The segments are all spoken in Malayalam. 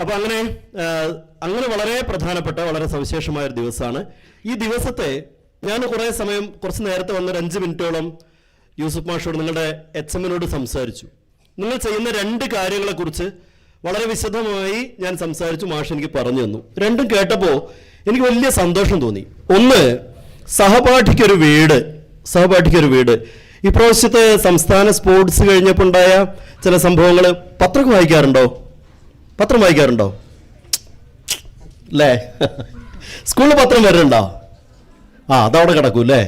അപ്പൊ അങ്ങനെ അങ്ങനെ വളരെ പ്രധാനപ്പെട്ട വളരെ സവിശേഷമായ ഒരു ദിവസമാണ്. ഈ ദിവസത്തെ ഞാൻ കുറേ സമയം കുറച്ച് നേരത്തെ വന്നൊരു അഞ്ച് മിനിറ്റോളം യൂസുഫ് മാഷോട് നിങ്ങളുടെ എച്ച് എമ്മിനോട് സംസാരിച്ചു. നിങ്ങൾ ചെയ്യുന്ന രണ്ട് കാര്യങ്ങളെക്കുറിച്ച് വളരെ വിശദമായി ഞാൻ സംസാരിച്ചു മാഷ് എനിക്ക് പറഞ്ഞു തന്നു. രണ്ടും കേട്ടപ്പോൾ എനിക്ക് വലിയ സന്തോഷം തോന്നി. ഒന്ന് സഹപാഠിക്കൊരു വീട് സഹപാഠിക്കൊരു വീട്. ഇപ്രാവശ്യത്തെ സംസ്ഥാന സ്പോർട്സ് കഴിഞ്ഞപ്പോൾ ഉണ്ടായ ചില സംഭവങ്ങൾ പത്രം വായിക്കാറുണ്ടോ? പത്രം വായിക്കാറുണ്ടോ? അല്ലേ സ്കൂളിൽ പത്രം വരുന്നുണ്ടോ? ആ അതവിടെ കിടക്കും അല്ലേ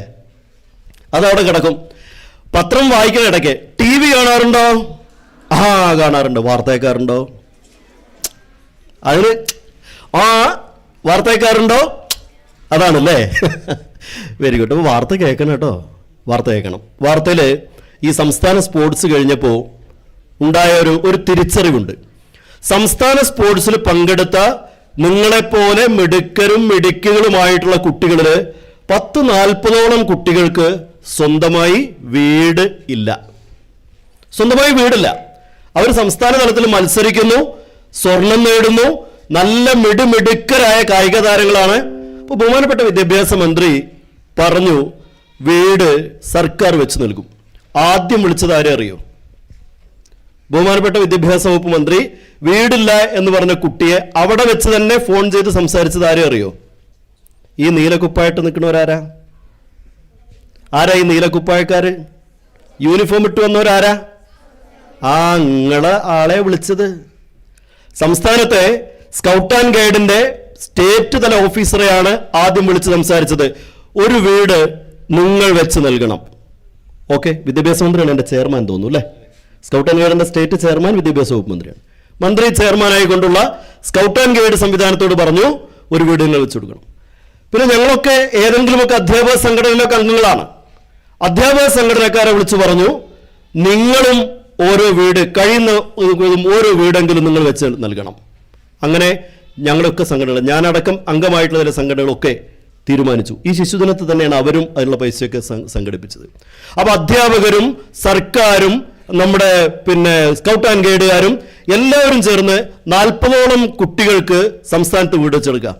അതവിടെ കിടക്കും. പത്രം വായിക്കുന്ന ഇടയ്ക്ക് ടി വി കാണാറുണ്ടോ? ആ കാണാറുണ്ട്. വാർത്ത കേൾക്കാറുണ്ടോ അതിന് ആ വാർത്ത കേൾക്കാറുണ്ടോ അതാണല്ലേ വെരി ഗുഡ് അപ്പോൾ വാർത്ത കേൾക്കണം കേട്ടോ. വാർത്ത കേൾക്കണം. വാർത്തയിൽ ഈ സംസ്ഥാന സ്പോർട്സ് കഴിഞ്ഞപ്പോൾ ഉണ്ടായ ഒരു ഒരു തിരിച്ചറിവുണ്ട്. സംസ്ഥാന സ്പോർട്സിൽ പങ്കെടുത്ത നിങ്ങളെപ്പോലെ മിടുക്കരും മിടുക്കുകളുമായിട്ടുള്ള കുട്ടികളിൽ പത്ത് നാൽപ്പതോളം കുട്ടികൾക്ക് സ്വന്തമായി വീട് ഇല്ല. സ്വന്തമായി വീടില്ല. അവർ സംസ്ഥാന തലത്തിൽ മത്സരിക്കുന്നു സ്വർണം നേടുന്നു നല്ല മിടുമിടുക്കരായ കായിക താരങ്ങളാണ്. അപ്പോൾ ബഹുമാനപ്പെട്ട വിദ്യാഭ്യാസ മന്ത്രി പറഞ്ഞു വീട് സർക്കാർ വെച്ച് നൽകും. ആദ്യം വിളിച്ചത് ആരെ അറിയോ? ബഹുമാനപ്പെട്ട വിദ്യാഭ്യാസ വകുപ്പ് മന്ത്രി വീടില്ല എന്ന് പറഞ്ഞ കുട്ടിയെ അവിടെ വെച്ച് തന്നെ ഫോൺ ചെയ്ത് സംസാരിച്ചത് ആരും അറിയോ? ഈ നീലക്കുപ്പായിട്ട് നിൽക്കുന്നവരാരാ? ആരാ ഈ നീലക്കുപ്പായക്കാര്? യൂണിഫോം ഇട്ട് വന്നവരാരാ? ആ നിങ്ങളെ ആളെ വിളിച്ചത്. സംസ്ഥാനത്തെ സ്കൗട്ട് ആൻഡ് ഗൈഡിന്റെ സ്റ്റേറ്റ് തല ഓഫീസറെയാണ് ആദ്യം വിളിച്ച് സംസാരിച്ചത്. ഒരു വീട് നിങ്ങൾ വെച്ച് നൽകണം. ഓക്കെ വിദ്യാഭ്യാസ മന്ത്രിയാണ് എന്റെ ചെയർമാൻ തോന്നുന്നു അല്ലേ? സ്കൗട്ട് ആൻഡ് ഗൈഡിന്റെ സ്റ്റേറ്റ് ചെയർമാൻ വിദ്യാഭ്യാസ വകുപ്പ് മന്ത്രിയാണ്. മന്ത്രി ചെയർമാനായി കൊണ്ടുള്ള സ്കൗട്ട് ആൻഡ് ഗൈഡ് സംവിധാനത്തോട് പറഞ്ഞു ഒരു വീട് നിങ്ങൾ വെച്ച് കൊടുക്കണം. പിന്നെ ഞങ്ങളൊക്കെ ഏതെങ്കിലുമൊക്കെ അധ്യാപക സംഘടനയിലൊക്കെ അംഗങ്ങളാണ്. അധ്യാപക സംഘടനക്കാരെ വിളിച്ചു പറഞ്ഞു നിങ്ങളും ഓരോ വീട് കഴിയുന്ന ഓരോ വീടെങ്കിലും നിങ്ങൾ വെച്ച് നൽകണം. അങ്ങനെ ഞങ്ങളൊക്കെ സംഘടനകൾ ഞാനടക്കം അംഗമായിട്ടുള്ള ചില സംഘടനകളൊക്കെ തീരുമാനിച്ചു. ഈ ശിശുദിനത്തിൽ തന്നെയാണ് അവരും അതിനുള്ള പൈസയൊക്കെ സംഘടിപ്പിച്ചത്. അപ്പോൾ അധ്യാപകരും സർക്കാരും നമ്മുടെ പിന്നെ സ്കൗട്ട് ആൻഡ് ഗൈഡുകാരും എല്ലാവരും ചേർന്ന് നാൽപ്പതോളം കുട്ടികൾക്ക് സംസ്ഥാനത്ത് വീട് വെച്ചെടുക്കുക.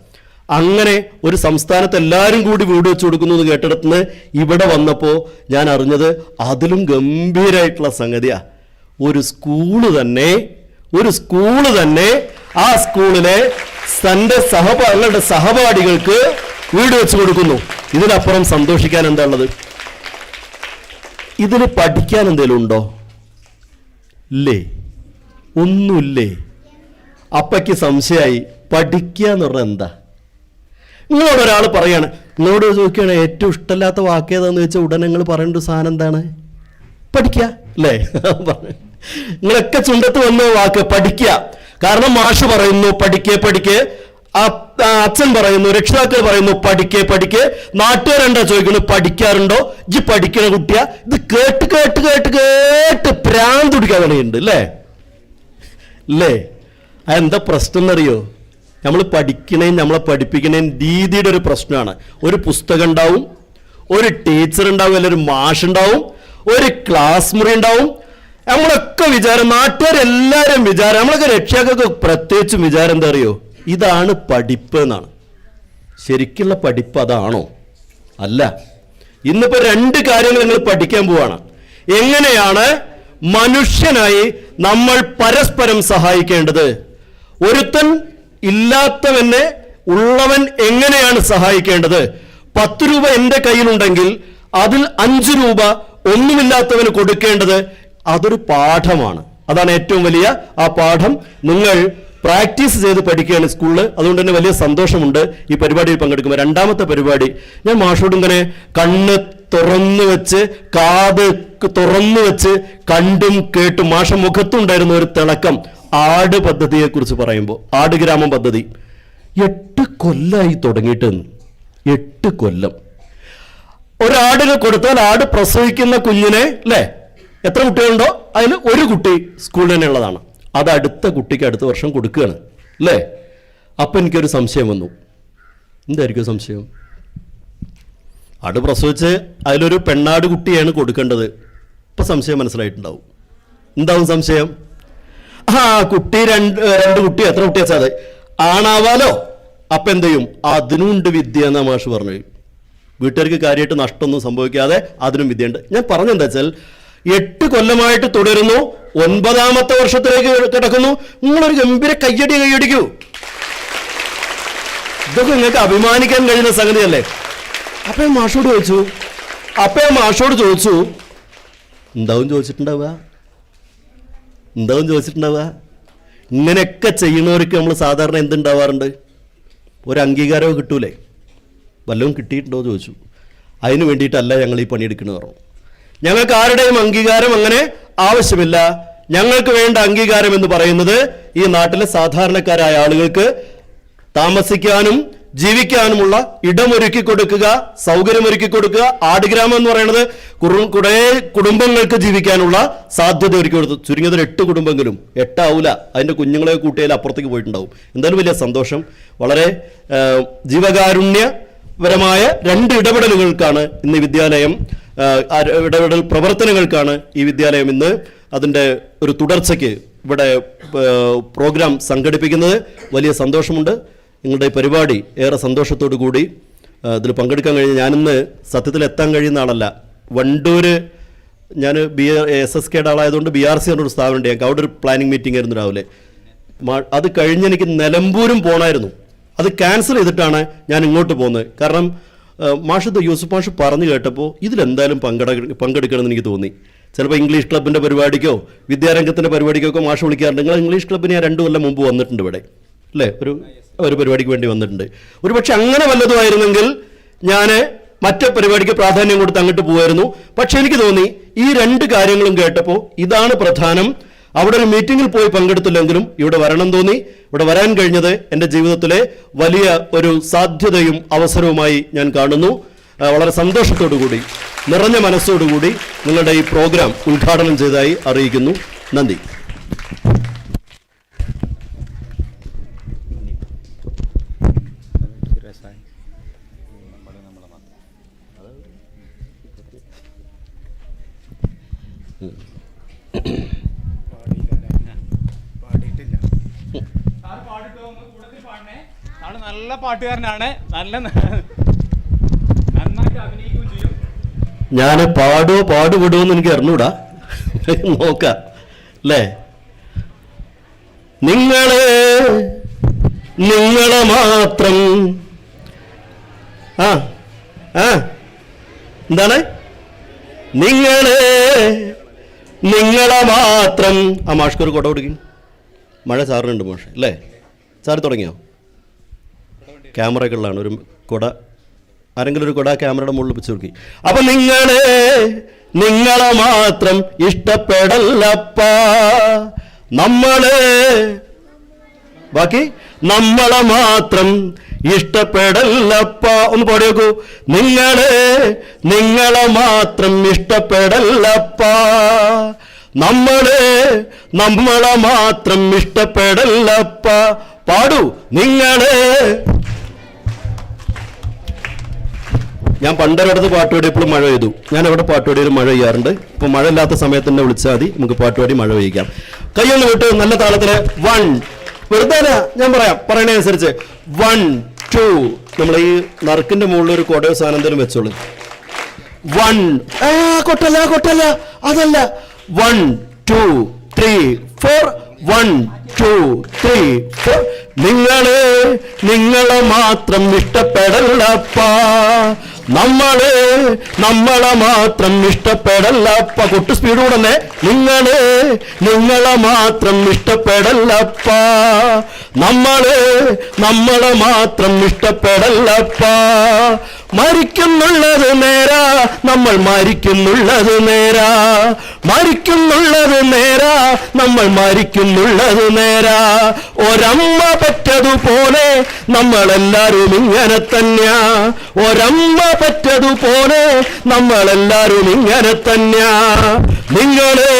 അങ്ങനെ ഒരു സംസ്ഥാനത്ത് എല്ലാവരും കൂടി വീട് വെച്ച് കൊടുക്കുന്നു എന്ന് കേട്ടിടത്തുനിന്ന് ഇവിടെ വന്നപ്പോൾ ഞാൻ അറിഞ്ഞത് അതിലും ഗംഭീരമായിട്ടുള്ള സംഗതിയാണ് ഒരു സ്കൂൾ തന്നെ ഒരു സ്കൂൾ തന്നെ ആ സ്കൂളിലെ തന്റെ സഹപാഠികളുടെ സഹപാഠികൾക്ക് വീട് വെച്ച് കൊടുക്കുന്നു. ഇതിനപ്പുറം സന്തോഷിക്കാൻ എന്താ ഉള്ളത്? ഇതിന് പഠിക്കാൻ എന്തെങ്കിലും ഉണ്ടോ? ഇല്ലേ? ഒന്നുമില്ലേ? അപ്പയ്ക്ക് സംശയമായി പഠിക്കുക എന്ന് പറഞ്ഞാൽ എന്താ? നിങ്ങളോട് ഒരാൾ പറയാണ് നിങ്ങളോട് ചോദിക്കുകയാണ് ഏറ്റവും ഇഷ്ടമില്ലാത്ത വാക്ക് ഏതാന്ന് വെച്ചാൽ ഉടനെ നിങ്ങൾ പറയേണ്ട സാധനം എന്താണ്? പഠിക്കുക. അല്ലേ. നിങ്ങളൊക്കെ ചുണ്ടത്ത് വന്ന വാക്ക് പഠിക്കുക. കാരണം മാഷ് പറയുന്നു പഠിക്കേ പഠിക്കേ. അച്ഛൻ പറയുന്നു രക്ഷിതാക്കൾ പറയുന്നു പഠിക്കേ പഠിക്കേ. നാട്ടുകാരെന്താ ചോദിക്കുന്നു പഠിക്കാറുണ്ടോ? ഇജ്ജ് പഠിക്കണ കുട്ടിയാ. ഇത് കേട്ട് കേട്ട് കേട്ട് കേട്ട് പ്രാന്ത് പിടിക്കാൻ തുടങ്ങിയിട്ടുണ്ട് അല്ലേ? അല്ലേ അതെന്താ പ്രശ്നം എന്നറിയോ നമ്മൾ പഠിക്കണേയും നമ്മളെ പഠിപ്പിക്കണേയും രീതിയുടെ ഒരു പ്രശ്നമാണ്. ഒരു പുസ്തകം ഉണ്ടാവും ഒരു ടീച്ചർ ഉണ്ടാവും അല്ലെങ്കിൽ ഒരു മാഷുണ്ടാവും ഒരു ക്ലാസ് മുറി ഉണ്ടാവും നമ്മളൊക്കെ വിചാരം നാട്ടുകാരെല്ലാവരും വിചാരം നമ്മളൊക്കെ രക്ഷാക്കൊക്കെ പ്രത്യേകിച്ചും വിചാരം എന്താ അറിയോ ഇതാണ് പഠിപ്പ് എന്നാണ്. ശരിക്കുള്ള പഠിപ്പ് അതാണോ? അല്ല. ഇന്നിപ്പോൾ രണ്ട് കാര്യങ്ങൾ നിങ്ങൾ പഠിക്കാൻ പോവാണ്. എങ്ങനെയാണ് മനുഷ്യനായി നമ്മൾ പരസ്പരം സഹായിക്കേണ്ടത്. ഒരുത്തൻ ഇല്ലാത്തവനെ ഉള്ളവൻ എങ്ങനെയാണ് സഹായിക്കേണ്ടത്? പത്ത് രൂപ എന്റെ കയ്യിലുണ്ടെങ്കിൽ അതിൽ അഞ്ച് രൂപ ഒന്നുമില്ലാത്തവന് കൊടുക്കേണ്ടത് അതൊരു പാഠമാണ്. അതാണ് ഏറ്റവും വലിയ ആ പാഠം. നിങ്ങൾ പ്രാക്ടീസ് ചെയ്ത് പഠിക്കുകയാണ് സ്കൂളിൽ അതുകൊണ്ട് തന്നെ വലിയ സന്തോഷമുണ്ട് ഈ പരിപാടിയിൽ പങ്കെടുക്കുമ്പോൾ. രണ്ടാമത്തെ പരിപാടി ഞാൻ മാഷോട് ഇങ്ങനെ കണ്ണ് തുറന്നു വെച്ച് കാത് തുറന്നു വെച്ച് കണ്ടും കേട്ടും മാഷ മുഖത്തുണ്ടായിരുന്ന ഒരു തിളക്കം ആട് പദ്ധതിയെ കുറിച്ച് പറയുമ്പോൾ ആട് ഗ്രാമം പദ്ധതി. എട്ട് കൊല്ലായി തുടങ്ങിയിട്ട് എട്ട് കൊല്ലം. ഒരാടിനെ കൊടുത്താൽ ആട് പ്രസവിക്കുന്ന കുഞ്ഞിനെ അല്ലേ? എത്ര കുട്ടികളുണ്ടോ? അതിൽ ഒരു കുട്ടി സ്കൂളിൽ തന്നെ ഉള്ളതാണ്. അത് അടുത്ത കുട്ടിക്ക് അടുത്ത വർഷം കൊടുക്കുകയാണ്. അല്ലേ? അപ്പം എനിക്കൊരു സംശയം വന്നു. എന്തായിരിക്കും സംശയം? ആട് പ്രസവിച്ച് അതിലൊരു പെണ്ണാട് കുട്ടിയാണ് കൊടുക്കേണ്ടത്. ഇപ്പം സംശയം മനസ്സിലായിട്ടുണ്ടാവും. എന്താവും സംശയം? ആ കുട്ടി രണ്ട് രണ്ട് കുട്ടി എത്ര കുട്ടിയാ വെച്ചാൽ ആണാവാലോ? അപ്പം എന്ത് ചെയ്യും? അതിനുണ്ട് വിദ്യ എന്നാ മാഷ് പറഞ്ഞു വീട്ടുകാർക്ക് കാര്യമായിട്ട് നഷ്ടമൊന്നും സംഭവിക്കാതെ അതിനും വിദ്യയുണ്ട് ഞാൻ പറഞ്ഞെന്താ വെച്ചാൽ എട്ട് കൊല്ലമായിട്ട് തുടരുന്നു ഒൻപതാമത്തെ വർഷത്തിലേക്ക് കിടക്കുന്നു. നിങ്ങളൊരു ഗംഭീര കയ്യടി കൈയടിക്കൂ ഇതൊക്കെ നിങ്ങൾക്ക് അഭിമാനിക്കാൻ കഴിയുന്ന സംഗതിയല്ലേ? അപ്പൊ മാഷോട് ചോദിച്ചു. അപ്പേ മാഷോട് ചോദിച്ചു. എന്താവും ചോദിച്ചിട്ടുണ്ടാവുക? എന്താവും ചോദിച്ചിട്ടുണ്ടാവുക? ഇങ്ങനെയൊക്കെ ചെയ്യുന്നവർക്ക് നമ്മൾ സാധാരണ എന്തുണ്ടാവാറുണ്ട്? ഒരു അംഗീകാരമോ കിട്ടൂലേ? വല്ലതും കിട്ടിയിട്ടുണ്ടോ ചോദിച്ചു. അതിന് വേണ്ടിയിട്ടല്ല ഞങ്ങൾ ഈ പണിയെടുക്കുന്നത് പറഞ്ഞു. ഞങ്ങൾക്ക് ആരുടെയും അംഗീകാരം അങ്ങനെ ആവശ്യമില്ല. ഞങ്ങൾക്ക് വേണ്ട അംഗീകാരം എന്ന് പറയുന്നത് ഈ നാട്ടിലെ സാധാരണക്കാരായ ആളുകൾക്ക് താമസിക്കാനും ജീവിക്കാനുമുള്ള ഇടമൊരുക്കി കൊടുക്കുക സൗകര്യമൊരുക്കി കൊടുക്കുക. ആടുഗ്രാമം എന്ന് പറയുന്നത് കുറു- കുടുംബങ്ങൾക്ക് ജീവിക്കാനുള്ള സാധ്യത ഒരുക്കി കൊടുത്തു. ചുരുങ്ങിയത് ഒരു എട്ട് കുടുംബങ്ങളും എട്ടാവൂല. അതിന്റെ കുഞ്ഞുങ്ങളെ കൂട്ടിയാൽ അപ്പുറത്തേക്ക് പോയിട്ടുണ്ടാവും. എന്തായാലും വലിയ സന്തോഷം. വളരെ ജീവകാരുണ്യപരമായ രണ്ട് ഇടപെടലുകൾക്കാണ് ഇന്ന് വിദ്യാലയം ഇടപെടൽ പ്രവർത്തനങ്ങൾക്കാണ് ഈ വിദ്യാലയം ഇന്ന് അതിന്റെ ഒരു തുടർച്ചയ്ക്ക് ഇവിടെ പ്രോഗ്രാം സംഘടിപ്പിക്കുന്നത്. വലിയ സന്തോഷമുണ്ട്. നിങ്ങളുടെ ഈ പരിപാടി ഏറെ സന്തോഷത്തോടു കൂടി ഇതിൽ പങ്കെടുക്കാൻ കഴിഞ്ഞ ഞാനിന്ന് സത്യത്തിൽ എത്താൻ കഴിയുന്ന ആളല്ല. വണ്ടൂർ ഞാൻ ബി എസ് എസ് കെയുടെ ആളായതുകൊണ്ട് ബി ആർ സി എന്നൊരു സ്ഥാപനമുണ്ട്. ഞങ്ങൾക്ക് അവിടെ ഒരു പ്ലാനിങ് മീറ്റിംഗ് ആയിരുന്നു രാവിലെ. അത് കഴിഞ്ഞ് എനിക്ക് നിലമ്പൂരും പോണായിരുന്നു. അത് ക്യാൻസൽ ചെയ്തിട്ടാണ് ഞാൻ ഇങ്ങോട്ട് പോകുന്നത്. കാരണം ആ, മാഷ് യൂസുഫ് മാഷ് പറഞ്ഞു കേട്ടപ്പോൾ ഇതിലെന്തായാലും പങ്കെട പങ്കെടുക്കണമെന്ന് എനിക്ക് തോന്നി. ചിലപ്പോൾ ഇംഗ്ലീഷ് ക്ലബിന്റെ പരിപാടിക്കോ വിദ്യാരംഗത്തിന്റെ പരിപാടിക്കോ ഒക്കെ മാഷ് വിളിക്കാറുണ്ട്. നിങ്ങൾ ഇംഗ്ലീഷ് ക്ലബിന് ഞാൻ രണ്ടു കൊല്ലം മുമ്പ് വന്നിട്ടുണ്ട് ഇവിടെ. അല്ലേ ഒരു ഒരു പരിപാടിക്ക് വേണ്ടി വന്നിട്ടുണ്ട്. ഒരു പക്ഷെ അങ്ങനെ വല്ലതുമായിരുന്നെങ്കിൽ ഞാൻ മറ്റു പരിപാടിക്ക് പ്രാധാന്യം കൊടുത്ത് അങ്ങോട്ട് പോകുമായിരുന്നു പക്ഷെ എനിക്ക് തോന്നി ഈ രണ്ട് കാര്യങ്ങളും കേട്ടപ്പോൾ ഇതാണ് പ്രധാനം. അവിടെ ഒരു മീറ്റിങ്ങിൽ പോയി പങ്കെടുത്തില്ലെങ്കിലും ഇവിടെ വരണം തോന്നി. ഇവിടെ വരാൻ കഴിഞ്ഞത് എന്റെ ജീവിതത്തിലെ വലിയ ഒരു സാധ്യതയും അവസരവുമായി ഞാൻ കാണുന്നു. വളരെ സന്തോഷത്തോടു കൂടി നിറഞ്ഞ മനസ്സോടുകൂടി നിങ്ങളുടെ ഈ പ്രോഗ്രാം ഉദ്ഘാടനം ചെയ്തതായി അറിയിക്കുന്നു. നന്ദി. കൂട്ടത്തിൽ പാടണേ സാറ് നല്ല പാട്ടുകാരനാണ്. നല്ല ന- നന്നായിട്ട് അഭിനയിക്കുകയും ചെയ്യും. ഞാൻ പാടോ പാടുപെടുമോ എന്ന് എനിക്ക് അറിഞ്ഞൂടാ. നോക്ക. അല്ലേ? നിങ്ങളെ നിങ്ങളെ മാത്രം ആ ആ. എന്താണ്? നിങ്ങളെ നിങ്ങളെ മാത്രം. ആ മാഷ്ക്ക് ഒരു കുട കൊടുക്കും. മഴ സാറിനുണ്ട് മാഷ് അല്ലേ? സാറ് തുടങ്ങിയോ? ക്യാമറകളിലാണ് ഒരു കൊട. ആരെങ്കിലും ഒരു കുട ക്യാമറയുടെ മുകളിൽ വെച്ച് നോക്കി. അപ്പൊ നിങ്ങളെ നിങ്ങളെ മാത്രം ഇഷ്ടപ്പെടല്ലപ്പ നമ്മളെ ബാക്കി? നമ്മളെ മാത്രം ഇഷ്ടപ്പെടല്ലപ്പ. ഒന്ന് പാടി നോക്കൂ നിങ്ങളെ നിങ്ങളെ മാത്രം ഇഷ്ടപ്പെടല്ലപ്പ. നമ്മളെ നമ്മളെ മാത്രം ഇഷ്ടപ്പെടല്ലപ്പ. പാടു. നിങ്ങളെ. ഞാൻ പണ്ടൊരിടത്ത് പാട്ട് പാടിയപ്പോൾ മഴ പെയ്തു. ഞാൻ അവിടെ പാട്ട് പാടിയാലും മഴ പെയ്യാറുണ്ട്. ഇപ്പൊ മഴ ഇല്ലാത്ത സമയത്ത് തന്നെ വിളിച്ചാൽ മതി. നമുക്ക് പാട്ട് പാടി മഴ പെയ്യിക്കാം കൈയൊന്ന് വിട്ടു. നല്ല താളത്തിന് വൺ. വെറുതെ ഞാൻ പറയാം. പറയണേ അനുസരിച്ച് വൺ. ടു നമ്മൾ ഈ നറുക്കിന്റെ മുകളിൽ ഒരു കൊടയോ സാധനം വെച്ചോളൂ. വൺ കൊട്ടല്ല കൊട്ടല്ല. അതല്ല. One two three four one two three four നിങ്ങളെ നിങ്ങളെ മാത്രം ഇഷ്ടപ്പെടല്ലപ്പ നമ്മളെ നമ്മളെ മാത്രം ഇഷ്ടപ്പെടല്ലപ്പ കൊട്ടു സ്പീഡ് കൂടന്നെ. നിങ്ങളെ നിങ്ങളെ മാത്രം ഇഷ്ടപ്പെടല്ലപ്പ നമ്മളെ നമ്മളെ മാത്രം ഇഷ്ടപ്പെടല്ലപ്പ മരിക്കുന്നുള്ളത് നേരാ. നമ്മൾ മരിക്കുന്നുള്ളത് നേരാ. മരിക്കുന്നുള്ളത് നേരാ. നമ്മൾ മരിക്കുന്നുള്ളത് നേരാ. ഒരമ്മ പറ്റതുപോലെ നമ്മളെല്ലാരും ഇങ്ങനെ തന്നെയാ. ഒരമ്മ പറ്റതുപോലെ നമ്മളെല്ലാരും ഇങ്ങനെ തന്നെയാ. നിങ്ങളെ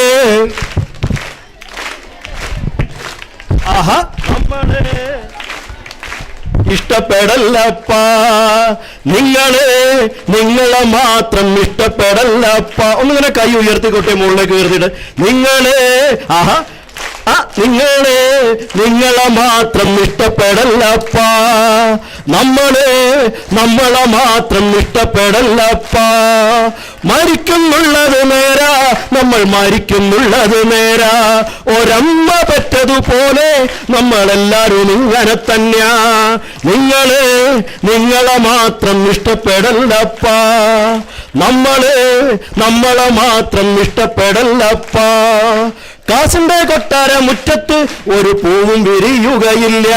ആഹാ. നമ്മളെ ഇഷ്ടപ്പെടല്ലപ്പ. നിങ്ങളെ നിങ്ങളെ മാത്രം ഇഷ്ടപ്പെടല്ലപ്പ. ഒന്നിങ്ങനെ കൈ ഉയർത്തിക്കോട്ടെ മുകളിലേക്ക് ഉയർത്തിയിട്ട് നിങ്ങളെ ആഹാ നിങ്ങളെ നിങ്ങളെ മാത്രം ഇഷ്ടപ്പെടല്ലപ്പ. നമ്മളെ നമ്മളെ മാത്രം ഇഷ്ടപ്പെടല്ലപ്പാ. മരിക്കുന്നുള്ളത് നേരാ. നമ്മൾ മരിക്കുന്നുള്ളത് നേരാ. ഒരമ്മ പെറ്റതുപോലെ നമ്മളെല്ലാരും ഇങ്ങനെ തന്നെയാ നിങ്ങൾ നിങ്ങളെ മാത്രം ഇഷ്ടപ്പെടല്ലപ്പ നമ്മൾ നമ്മളെ മാത്രം ഇഷ്ടപ്പെടല്ലപ്പാ കാസിന്റെ കൊട്ടാര മുറ്റത്ത് ഒരു പൂവും വിരിയുകയില്ല.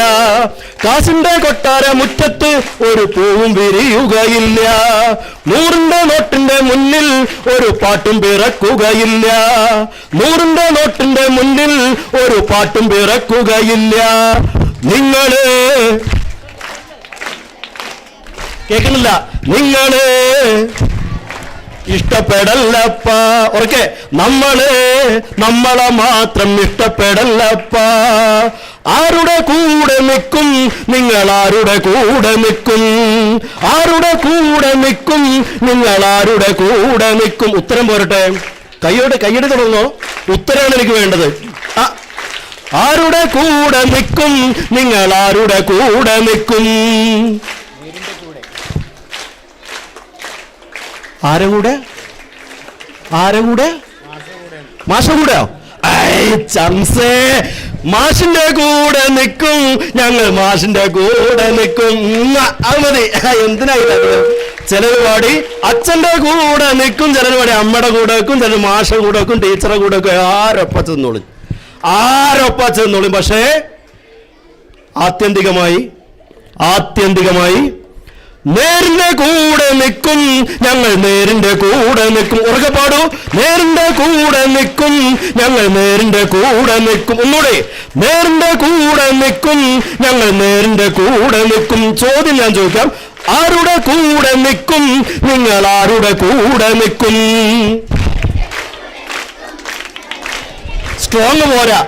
കാസിന്റെ കൊട്ടാര മുറ്റത്ത് ഒരു പൂവും വിരിയുകയില്ല. നൂറിന്റെ നോട്ടിന്റെ മുന്നിൽ ഒരു പാട്ടും പിറക്കുകയില്ല. നൂറിന്റെ നോട്ടിന്റെ മുന്നിൽ ഒരു പാട്ടും പിറക്കുകയില്ല. നിങ്ങൾ കേൾക്കുന്നില്ല. നിങ്ങൾ ഇഷ്ടപ്പെടല്ലപ്പ. ഉറക്കെ നമ്മളെ നമ്മളെ മാത്രം ഇഷ്ടപ്പെടല്ലപ്പ. ആരുടെ കൂടെ നിൽക്കും? നിങ്ങൾ ആരുടെ കൂടെ നിൽക്കും. ആരുടെ കൂടെ നിൽക്കും? നിങ്ങൾ ആരുടെ കൂടെ നിൽക്കും. ഉത്തരം പോരട്ടെ. കൈയോടെ കൈയ്യടി തുടങ്ങോ ഉത്തരമാണ് എനിക്ക് വേണ്ടത്. ആരുടെ കൂടെ നിൽക്കും? നിങ്ങൾ ആരുടെ കൂടെ നിൽക്കും. ആരെ കൂടെ ആരെ കൂടെ മാഷ കൂടെയോ ചംസേ. മാഷിന്റെ കൂടെ നിൽക്കും. ഞങ്ങൾ മാഷിന്റെ കൂടെ നിൽക്കും. അത് മതി. എന്തിനാ ചിലർ പാടി അച്ഛന്റെ കൂടെ നിൽക്കും. ചിലർ പാടി അമ്മയുടെ കൂടെ വെക്കും ചിലർ മാഷ കൂടെ വെക്കും ടീച്ചറെ കൂടെ വെക്കും ആരൊപ്പ ചെന്നോളും? ആരൊപ്പ ചെന്നോളും? പക്ഷേ ആത്യന്തികമായി ആത്യന്തികമായി നേരിന്റെ കൂടെ നിൽക്കും. ഞങ്ങൾ നേരിന്റെ കൂടെ നിൽക്കും. ഉറക്കെ പാടൂ. നേരിന്റെ കൂടെ നിൽക്കും. ഞങ്ങൾ നേരിന്റെ കൂടെ നിൽക്കും. ഒന്നുകൂടെ. നേരിന്റെ കൂടെ നിൽക്കും. ഞങ്ങൾ നേരിന്റെ കൂടെ നിൽക്കും. ചോദ്യം ഞാൻ ചോദിക്കാം. ആരുടെ കൂടെ നിൽക്കും? നിങ്ങൾ ആരുടെ കൂടെ നിൽക്കും? സ്ട്രോങ് പോരാ.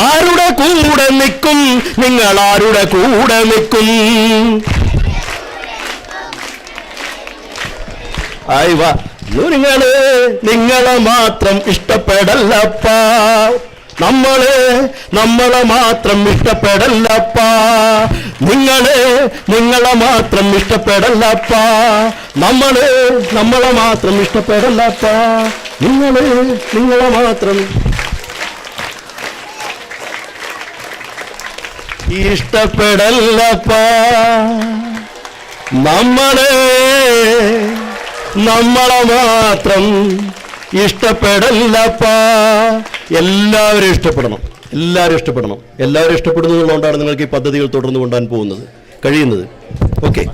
ആരുടെ കൂടെ നിൽക്കും? നിങ്ങൾ ആരുടെ കൂടെ നിൽക്കും? ആയി നിങ്ങൾ നിങ്ങളെ മാത്രം ഇഷ്ടപ്പെടല്ലപ്പാ. നമ്മളെ നമ്മളെ മാത്രം ഇഷ്ടപ്പെടല്ലപ്പാ. നിങ്ങളെ നിങ്ങളെ മാത്രം ഇഷ്ടപ്പെടല്ലപ്പാ. നമ്മളെ നമ്മളെ മാത്രം ഇഷ്ടപ്പെടല്ലപ്പാ. നിങ്ങളെ നിങ്ങളെ മാത്രം. ഇഷ്ടപ്പെടല്ലപ്പാ. നമ്മളെ നമ്മളെ മാത്രം ഇഷ്ടപ്പെടല്ലപ്പാ. എല്ലാവരും ഇഷ്ടപ്പെടണം. എല്ലാവരും ഇഷ്ടപ്പെടണം. എല്ലാവരും ഇഷ്ടപ്പെടുന്നതുകൊണ്ടാണ് നിങ്ങൾക്ക് ഈ പദ്ധതികൾ തുടർന്ന് കൊണ്ടുപോകാൻ പോകുന്നത്. കഴിയുന്നത്. Okay.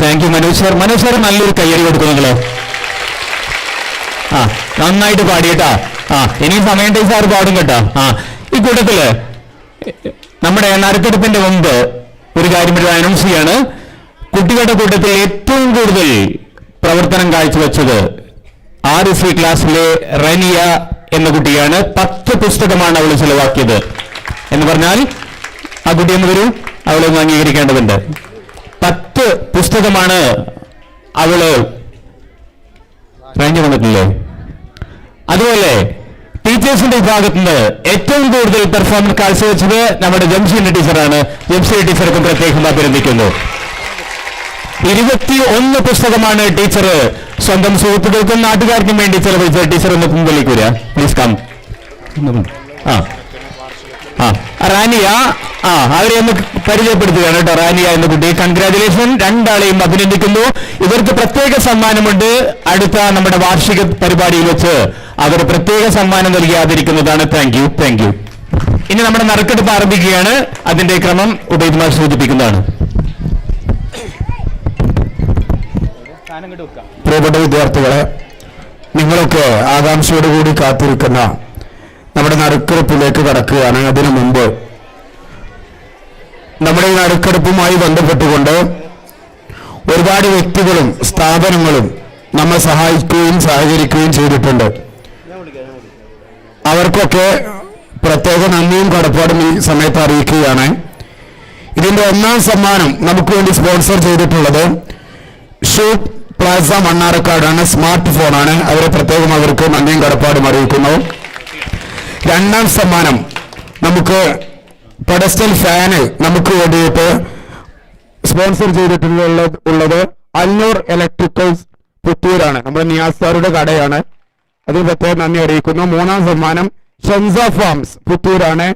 Thank you Manoj sir Manoj sir നല്ലൊരു കയ്യടി കൊടുക്കും നിങ്ങൾ. ആ നന്നായിട്ട് പാടിയേട്ടാ. ആ ഇനി സമയം സാർ പാടും കേട്ടോ. ആ ഈ കൂട്ടത്തിൽ നമ്മുടെ നറുക്കെടുപ്പിന്റെ മുമ്പ് ഒരു കാര്യം ഒരു അനൗൺസ് ചെയ്യാണ്. കുട്ടികളുടെ കൂട്ടത്തിൽ ഏറ്റവും കൂടുതൽ പ്രവർത്തനം കാഴ്ചവെച്ചത് ആർ എസ് സി ക്ലാസ്സിലെ റനിയ എന്ന കുട്ടിയാണ്. പത്ത് പുസ്തകമാണ് അവൾ ചിലവാക്കിയത്. എന്ന് പറഞ്ഞാൽ ആ കുട്ടി എന്ന് വരൂ അവളെ ഒന്ന് അംഗീകരിക്കേണ്ടതുണ്ട്. പത്ത് പുസ്തകമാണ് അവൾ റേഞ്ച് വന്നിട്ടില്ലേ അതുപോലെ ടീച്ചേഴ്സിന്റെ വിഭാഗത്തിൽ ഏറ്റവും കൂടുതൽ പെർഫോമൻസ് കാഴ്ചവെച്ചത് നമ്മുടെ ജംഷീന്റെ ടീച്ചറാണ്. ജംഷീന്റെ ടീച്ചർക്കും പ്രത്യേകം അഭിനന്ദിക്കുന്നു. ഇരുപത്തി ഒന്ന് പുസ്തകമാണ് ടീച്ചർ സ്വന്തം സുഹൃത്തുക്കൾക്കും നാട്ടുകാർക്കും വേണ്ടി ചെലവഴിച്ച ടീച്ചർ ഒന്ന് മുമ്പിലേക്ക് വരിക പ്ലീസ് കം ആ. ആ റാനിയ ആ അവരെ ഒന്ന് പരിചയപ്പെടുത്തുകയാണ് കേട്ടോ റാനിയ എന്ന കുട്ടി. കൺഗ്രാചുലേഷൻ രണ്ടാളെയും അഭിനന്ദിക്കുന്നു. ഇവർക്ക് പ്രത്യേക സമ്മാനമുണ്ട്. അടുത്ത നമ്മുടെ വാർഷിക പരിപാടിയിൽ വെച്ച് അവർ പ്രത്യേക സമ്മാനം നൽകി ആദരിക്കുന്നതാണ് താങ്ക് യു താങ്ക് യു ഇനി നമ്മുടെ നറുക്കെടുപ്പ് ആരംഭിക്കുകയാണ്. അതിന്റെ ക്രമം ഉബൈദ്മാർ സൂചിപ്പിക്കുന്നതാണ്. ഇങ്ങോട്ട് വെക്കാം. പ്രിയപ്പെട്ട വിദ്യാർത്ഥികളെ നിങ്ങളൊക്കെ ആകാംക്ഷയോടുകൂടി കാത്തിരിക്കുന്ന നമ്മുടെ നറുക്കെടുപ്പിലേക്ക് കടക്കുകയാണ് അതിനു മുമ്പ്. നമ്മുടെ ഈ നറുക്കെടുപ്പുമായി ബന്ധപ്പെട്ടുകൊണ്ട് ഒരുപാട് വ്യക്തികളും സ്ഥാപനങ്ങളും നമ്മെ സഹായിക്കുകയും സഹകരിക്കുകയും ചെയ്തിട്ടുണ്ട്. അവർക്കൊക്കെ പ്രത്യേക നന്ദിയും കടപ്പാടും ഈ സമയത്ത് അറിയിക്കുകയാണ്. ഇതിന്റെ ഒന്നാം സമ്മാനം നമുക്ക് വേണ്ടി സ്പോൺസർ ചെയ്തിട്ടുള്ളത് ഷൂ പ്ലാസ മണ്ണാർക്കാടാണ് സ്മാർട്ട് ഫോണാണ്. അവരെ പ്രത്യേകം അവർക്ക് നന്ദിയും കടപ്പാടും അറിയിക്കുന്നു. രണ്ടാം സമ്മാനം നമുക്ക് പെഡസ്റ്റൽ ഫാന് നമുക്ക് വേണ്ടിയിട്ട് സ്പോൺസർ ചെയ്തിട്ടുള്ള ഉള്ളത് അല്ലൂർ ഇലക്ട്രിക്കൽസ് പുത്തൂരാണ്. നമ്മുടെ നിയാസ് സാറുടെ കടയാണ്. അതിന് പ്രത്യേകം നന്ദി അറിയിക്കുന്നു. മൂന്നാം സമ്മാനം ഷെൻസ ഫാംസ് പുത്തൂരാണ്.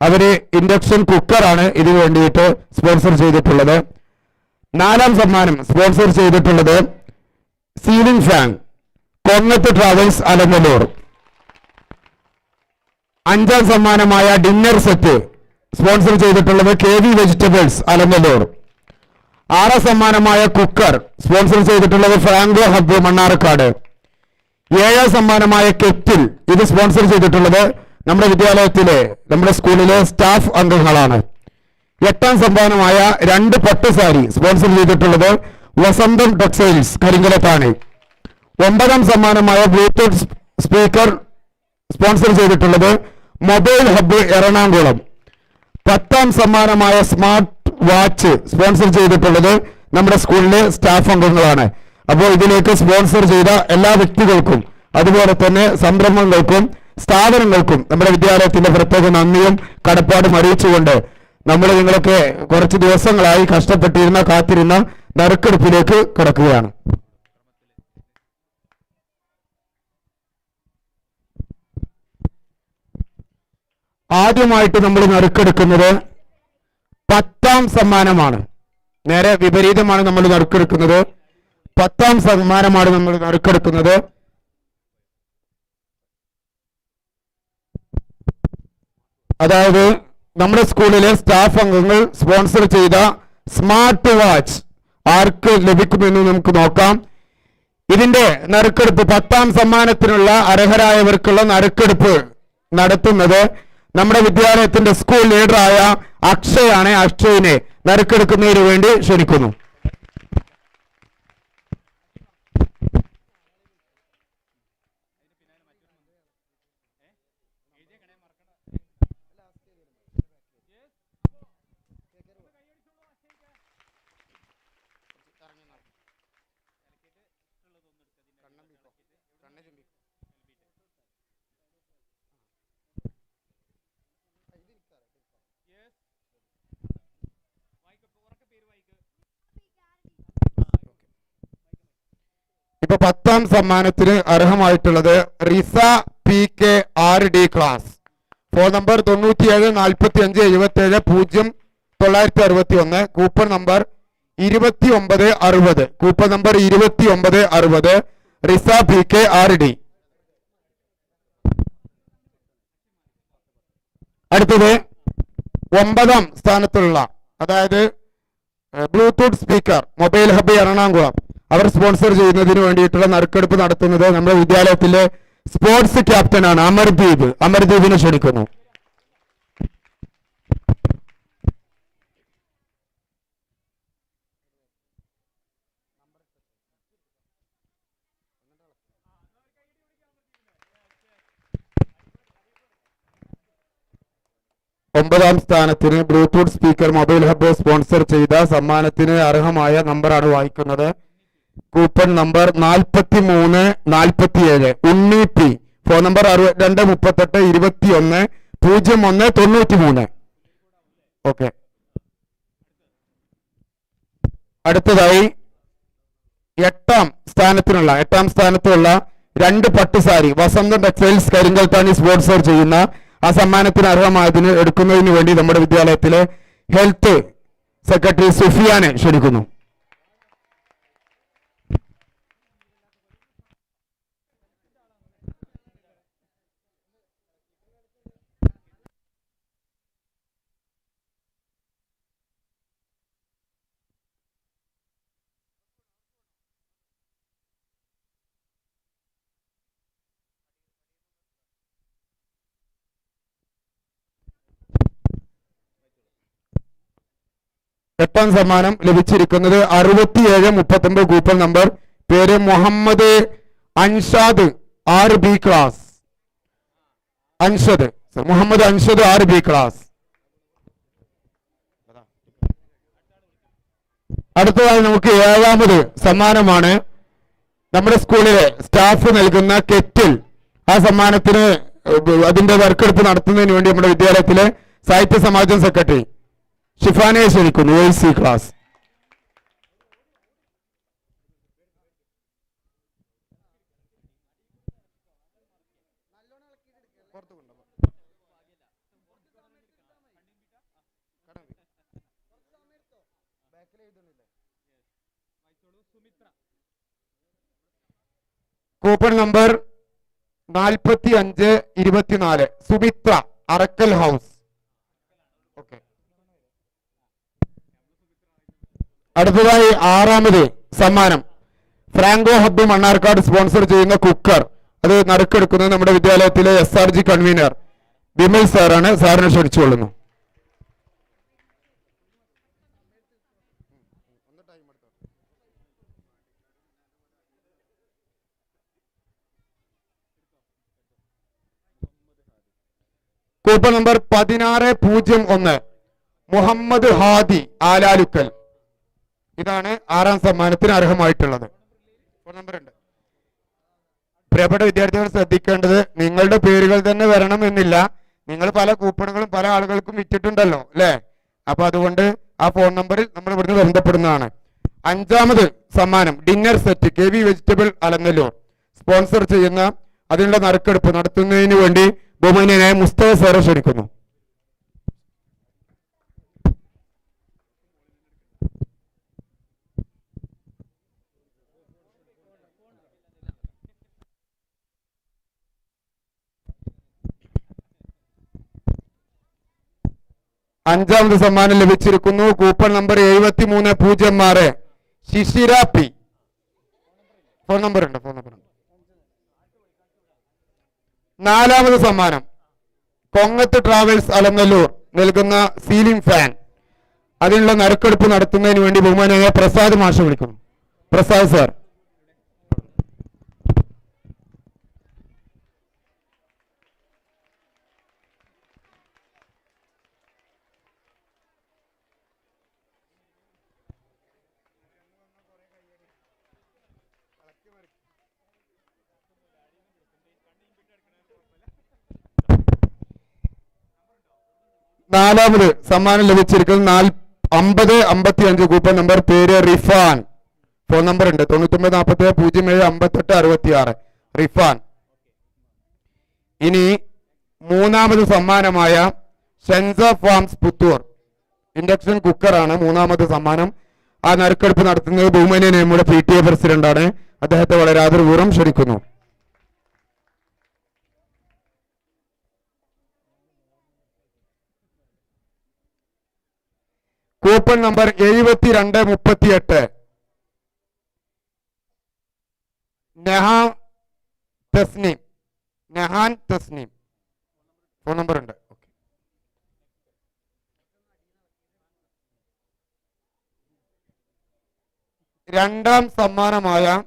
അവർ ഇൻഡക്ഷൻ കുക്കറാണ് ഇതിനു വേണ്ടിയിട്ട് സ്പോൺസർ ചെയ്തിട്ടുള്ളത്. നാലാം സമ്മാനം സ്പോൺസർ ചെയ്തിട്ടുള്ളത് ceiling fan Konnath travels Alanallur അഞ്ചാം സമ്മാനമായ ഡിന്നർ സെറ്റ് സ്പോൺസർ ചെയ്തിട്ടുള്ളത് കെ വി വെജിറ്റബിൾസ് അലനല്ലൂർ ആറാം സമ്മാനമായ കുക്കർ സ്പോൺസർ ചെയ്തിട്ടുള്ളത് ഫ്രാങ്കോ ഹബ്ബ് മണ്ണാർക്കാട്. ഏഴാം സമ്മാനമായ കെറ്റിൽ ഇത് സ്പോൺസർ ചെയ്തിട്ടുള്ളത് നമ്മുടെ വിദ്യാലയത്തിലെ നമ്മുടെ സ്കൂളിലെ സ്റ്റാഫ് അംഗങ്ങളാണ്. എട്ടാം സമ്മാനമായ രണ്ട് പട്ട് സാരി സ്പോൺസർ ചെയ്തിട്ടുള്ളത് വസന്തം ടെക്സ്റ്റൈൽസ് കരിങ്കലത്താണ് ഒമ്പതാം സമ്മാനമായ ബ്ലൂടൂത്ത് സ്പീക്കർ സ്പോൺസർ ചെയ്തിട്ടുള്ളത് മൊബൈൽ ഹബ്ബ് എറണാകുളം. പത്താം സമ്മാനമായ സ്മാർട്ട് വാച്ച് സ്പോൺസർ ചെയ്തിട്ടുള്ളത് നമ്മുടെ സ്കൂളിലെ സ്റ്റാഫ് അംഗങ്ങളാണ്. അപ്പോൾ ഇതിലേക്ക് സ്പോൺസർ ചെയ്ത എല്ലാ വ്യക്തികൾക്കും അതുപോലെ തന്നെ സംരംഭങ്ങൾക്കും സ്ഥാപനങ്ങൾക്കും നമ്മുടെ വിദ്യാലയത്തിന്റെ പ്രത്യേക നന്ദിയും കടപ്പാടും അറിയിച്ചുകൊണ്ട് നമ്മൾ നിങ്ങളൊക്കെ കുറച്ച് ദിവസങ്ങളായി കഷ്ടപ്പെട്ടിരുന്ന കാത്തിരുന്ന നറുക്കെടുപ്പിലേക്ക് കടക്കുകയാണ്. ആദ്യമായിട്ട് നമ്മൾ നറുക്കെടുക്കുന്നത് പത്താം സമ്മാനമാണ്. നേരെ വിപരീതമാണ് നമ്മൾ നറുക്കെടുക്കുന്നത്. പത്താം സമ്മാനമാണ് നമ്മൾ നറുക്കെടുക്കുന്നത്. അതായത് നമ്മുടെ സ്കൂളിലെ സ്റ്റാഫ് അംഗങ്ങൾ സ്പോൺസർ ചെയ്ത സ്മാർട്ട് വാച്ച് ആർക്ക് ലഭിക്കുമെന്ന് നമുക്ക് നോക്കാം. ഇതിന്റെ നറുക്കെടുപ്പ് പത്താം സമ്മാനത്തിനുള്ള അർഹരായവർക്കുള്ള നറുക്കെടുപ്പ് നടത്തുന്നത് നമ്മുടെ വിദ്യാലയത്തിന്റെ സ്കൂൾ ലീഡറായ അക്ഷയാണ് അക്ഷയിനെ നറുക്കെടുക്കുന്നതിന് വേണ്ടി ക്ഷണിക്കുന്നു. ഇപ്പൊ പത്താം സമ്മാനത്തിന് അർഹമായിട്ടുള്ളത് Riza P K R D class. Phone number തൊണ്ണൂറ്റിയേഴ് നാൽപ്പത്തി അഞ്ച് എഴുപത്തി ഏഴ് പൂജ്യം തൊള്ളായിരത്തി അറുപത്തി ഒന്ന് കൂപ്പൺ നമ്പർ ഇരുപത്തി ഒമ്പത് അറുപത്. കൂപ്പൺ നമ്പർ ഇരുപത്തി ഒമ്പത് അറുപത്. Riza P K R D. അടുത്തത് ഒമ്പതാം സ്ഥാനത്തുള്ള അതായത് bluetooth speaker mobile hub Ernakulam. അവർ സ്പോൺസർ ചെയ്യുന്നതിന് വേണ്ടിയിട്ടുള്ള നറുക്കെടുപ്പ് നടത്തുന്നത് നമ്മുടെ വിദ്യാലയത്തിലെ സ്പോർട്സ് ക്യാപ്റ്റനാണ് അമർദീപ്. അമർദീപിനെ ക്ഷണിക്കുന്നു. ഒമ്പതാം സ്ഥാനത്തിന് bluetooth speaker mobile hub sponsor ചെയ്ത സമ്മാനത്തിന് അർഹമായ നമ്പറാണ് വായിക്കുന്നത്. കൂപ്പൺ നമ്പർ നാൽപ്പത്തി മൂന്ന് നാൽപ്പത്തിയേഴ്. ഉണ്ണി പി ഫോൺ നമ്പർ അറുപത്തിരണ്ട് മുപ്പത്തെട്ട് ഇരുപത്തി ഒന്ന് പൂജ്യം ഒന്ന് തൊണ്ണൂറ്റി മൂന്ന് ഓക്കെ. അടുത്തതായി എട്ടാം സ്ഥാനത്തിനുള്ള എട്ടാം സ്ഥാനത്തുള്ള രണ്ട് പട്ടുസാരി വസന്തം ടെക്സ്റ്റൈൽസ് കരിങ്കൽത്താണി സ്പോൺസർ ചെയ്യുന്ന ആ സമ്മാനത്തിന് അർഹമായതിന് എടുക്കുന്നതിന് വേണ്ടി നമ്മുടെ വിദ്യാലയത്തിലെ ഹെൽത്ത് സെക്രട്ടറി സുഫിയാനെ ക്ഷണിക്കുന്നു. എട്ടാം സമ്മാനം ലഭിച്ചിരിക്കുന്നത് അറുപത്തിയേഴ് മുപ്പത്തൊമ്പത് കൂപ്പൺ നമ്പർ പേര് Muhammad Anshad R B class Anshad. Muhammad Anshad R B class അടുത്തതായി നമുക്ക് ഏഴാമത് സമ്മാനമാണ് നമ്മുടെ സ്കൂളിലെ സ്റ്റാഫ് നൽകുന്ന കെറ്റിൽ. ആ സമ്മാനത്തിന് അതിന്റെ വർക്കെടുപ്പ് നടത്തുന്നതിന് വേണ്ടി നമ്മുടെ വിദ്യാലയത്തിലെ സാഹിത്യ സമാജം സെക്രട്ടറി ഷിഫാനയെ ക്ഷണിക്കുന്നു A C class coupon number നാൽപ്പത്തി അഞ്ച് ഇരുപത്തിനാല്. സുമിത്ര അറക്കൽ ഹൗസ് ഓക്കെ അടുത്തതായി ആറാമത് സമ്മാനം. ഫ്രാങ്കോ ഹബ്ബ് മണ്ണാർക്കാട് സ്പോൺസർ ചെയ്യുന്ന കുക്കർ. അത് നറുക്കെടുക്കുന്നത് നമ്മുടെ വിദ്യാലയത്തിലെ S R G convener Bimal സാറാണ്. സാറിനെ ക്ഷണിച്ചുകൊള്ളുന്നു കൂപ്പൺ നമ്പർ പതിനാറ് പൂജ്യം ഒന്ന്. മുഹമ്മദ് ഹാദി ആലാലുക്കൽ. ഇതാണ് ആറാം സമ്മാനത്തിന് അർഹമായിട്ടുള്ളത്. ഫോൺ നമ്പർ ഉണ്ട്. പ്രിയപ്പെട്ട വിദ്യാർത്ഥികൾ ശ്രദ്ധിക്കേണ്ടത് നിങ്ങളുടെ പേരുകൾ തന്നെ വരണം എന്നില്ല. നിങ്ങൾ പല കൂപ്പണുകളും പല ആളുകൾക്കും വിറ്റിട്ടുണ്ടല്ലോ അല്ലേ? അപ്പൊ അതുകൊണ്ട് ആ ഫോൺ നമ്പറിൽ നമ്മൾ ഇവിടുന്ന് ബന്ധപ്പെടുന്നതാണ്. അഞ്ചാമത് സമ്മാനം dinner set K V vegetable Alanallur. Sponsor ചെയ്യുന്ന അതിനുള്ള നറുക്കെടുപ്പ് നടത്തുന്നതിന് വേണ്ടി ബഹുമാനായ മുസ്തഫ സാറെ ക്ഷണിക്കുന്നു. അഞ്ചാമത് സമ്മാനം ലഭിച്ചിരിക്കുന്നു. കൂപ്പൺ നമ്പർ എഴുപത്തി മൂന്ന് പൂജ്യം ആറ്. ശിശിര പി ഫോൺ നമ്പർ ഉണ്ട് ഫോൺ നമ്പർ ഉണ്ട്. നാലാമത് സമ്മാനം. കൊങ്ങത്ത് ട്രാവൽസ് അലങ്ങല്ലൂർ നൽകുന്ന സീലിംഗ് ഫാൻ. അതിനുള്ള നറുക്കെടുപ്പ് നടത്തുന്നതിന് വേണ്ടി ബഹുമാനായ പ്രസാദ് മാഷ വിളിക്കുന്നു. പ്രസാദ് സാർ. നാലാമത് സമ്മാനം ലഭിച്ചിരിക്കുന്നത് നാൽ അമ്പത് അമ്പത്തി അഞ്ച് കൂപ്പൺ നമ്പർ പേര് റിഫാൻ. ഫോൺ നമ്പർ ഉണ്ട്. തൊണ്ണൂറ്റൊമ്പത് നാൽപ്പത്തി ഏഴ് പൂജ്യം ഏഴ് അമ്പത്തെട്ട് അറുപത്തി ആറ് റിഫാൻ. ഇനി മൂന്നാമത് സമ്മാനമായ ഷെൻസ ഫാംസ് പുത്തൂർ. ഇൻഡക്ഷൻ കുക്കറാണ് മൂന്നാമത്തെ സമ്മാനം. ആ നറുക്കെടുപ്പ് നടത്തുന്നത് ഭൂമനെ നമ്മുടെ പി ടി എ പ്രസിഡന്റാണ്. അദ്ദേഹത്തെ വളരെ ആദരപൂർവം ക്ഷണിക്കുന്നു. കൂപ്പൺ നമ്പർ എഴുപത്തിരണ്ട് മുപ്പത്തിയെട്ട്. നെഹാൻ തസ്നീം. നെഹാൻ തസ്നീം. ഫോൺ നമ്പർ ഉണ്ട്. രണ്ടാം സമ്മാനമായ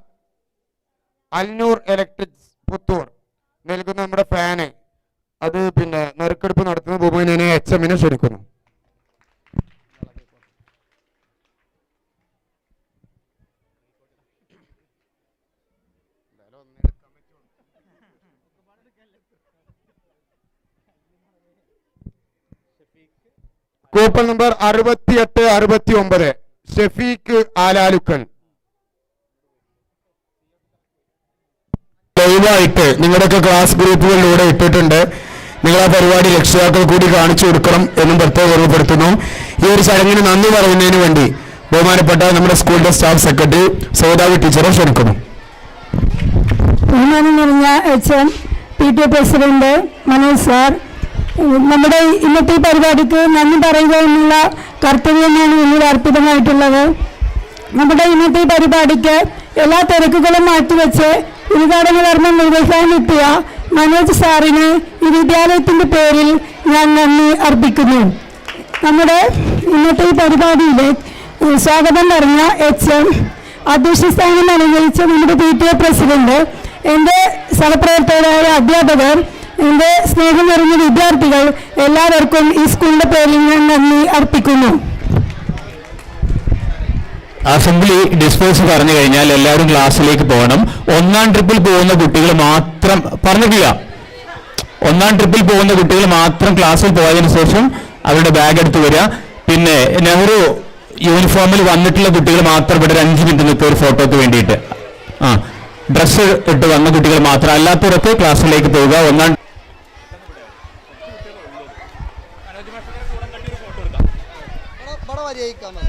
അൽനൂർ ഇലക്ട്രിക്സ് പുത്തൂർ. നൽകുന്ന നമ്മുടെ ഫാന്. അത് പിന്നെ നറുക്കെടുപ്പ് നടത്തുന്ന ബഹുമാനെ എച്ച് എമ്മിനെ ക്ഷണിക്കുന്നു. കൂപ്പൺ നമ്പർ അറുപത്തിയെട്ട് അറുപത്തി ഒമ്പത് ഷെഫീഖ് ആലാലുക്കൻ. ലൈവായിട്ട് നിങ്ങളുടെയൊക്കെ ക്ലാസ് ഗ്രൂപ്പുകളിലൂടെ ഇട്ടിട്ടുണ്ട്. നിങ്ങൾ ആ പരിപാടി രക്ഷിതാക്കൾ കൂടി കാണിച്ചു കൊടുക്കണം എന്നും പ്രത്യേകം ഓർമ്മപ്പെടുത്തുന്നു. ഈ ഒരു ചടങ്ങിന് നന്ദി പറയുന്നതിന് വേണ്ടി ബഹുമാനപ്പെട്ട നമ്മുടെ സ്കൂളിന്റെ സ്റ്റാഫ് സെക്രട്ടറി സൗദാവി ടീച്ചറെ ക്ഷണിക്കുന്നു. ബഹുമാനം നിറഞ്ഞ H M P T president Manoj sir നമ്മുടെ ഇന്നത്തെ പരിപാടിക്ക് നന്ദി പറയുക എന്നുള്ള കർത്തവ്യമാണ് മുന്നിൽ അർപ്പിതമായിട്ടുള്ളത്. നമ്മുടെ ഇന്നത്തെ പരിപാടിക്ക് എല്ലാ തിരക്കുകളും മാറ്റിവെച്ച് ഉദ്ഘാടന കർമ്മം നിർവഹിക്കാനെത്തിയ മനോജ് സാറിന് ഈ വിദ്യാലയത്തിന്റെ പേരിൽ ഞാൻ നന്ദി അർപ്പിക്കുന്നു. നമ്മുടെ ഇന്നത്തെ ഈ പരിപാടിയിൽ സ്വാഗതം പറഞ്ഞ എച്ച് എം അധ്യക്ഷ സ്ഥാനം അനുഭവിച്ച നമ്മുടെ പി ടി എ പ്രസിഡന്റ് എന്റെ സഹപ്രവർത്തകരായ അധ്യാപകർ എന്റെ സ്നേഹം നിറഞ്ഞ വിദ്യാർത്ഥികൾ എല്ലാവർക്കും ഈ സ്കൂളിന്റെ പേരിൽ ഞാൻ നന്ദി അർപ്പിക്കുന്നു. അസംബ്ലി ഡിസ്പോസ് പറഞ്ഞു കഴിഞ്ഞാൽ എല്ലാവരും ക്ലാസ്സിലേക്ക് പോകണം. ഒന്നാം ട്രിപ്പിൽ പോകുന്ന കുട്ടികൾ മാത്രം പറഞ്ഞിട്ടില്ല. ഒന്നാം ട്രിപ്പിൽ പോകുന്ന കുട്ടികൾ മാത്രം ക്ലാസ്സിൽ പോയതിനു ശേഷം അവരുടെ ബാഗ് എടുത്ത് വരിക. പിന്നെ നെഹ്റു യൂണിഫോമിൽ വന്നിട്ടുള്ള കുട്ടികൾ മാത്രം ഇവിടെ ഒരു അഞ്ച് മിനിറ്റ് നിൽക്കുക ഒരു ഫോട്ടോക്ക് വേണ്ടിയിട്ട്. ആ ഡ്രസ്സ് ഇട്ട് വന്ന കുട്ടികൾ മാത്രം. അല്ലാത്തവരൊക്കെ ക്ലാസ്സിലേക്ക് പോവുക. ഒന്നാം మరి అయి కమా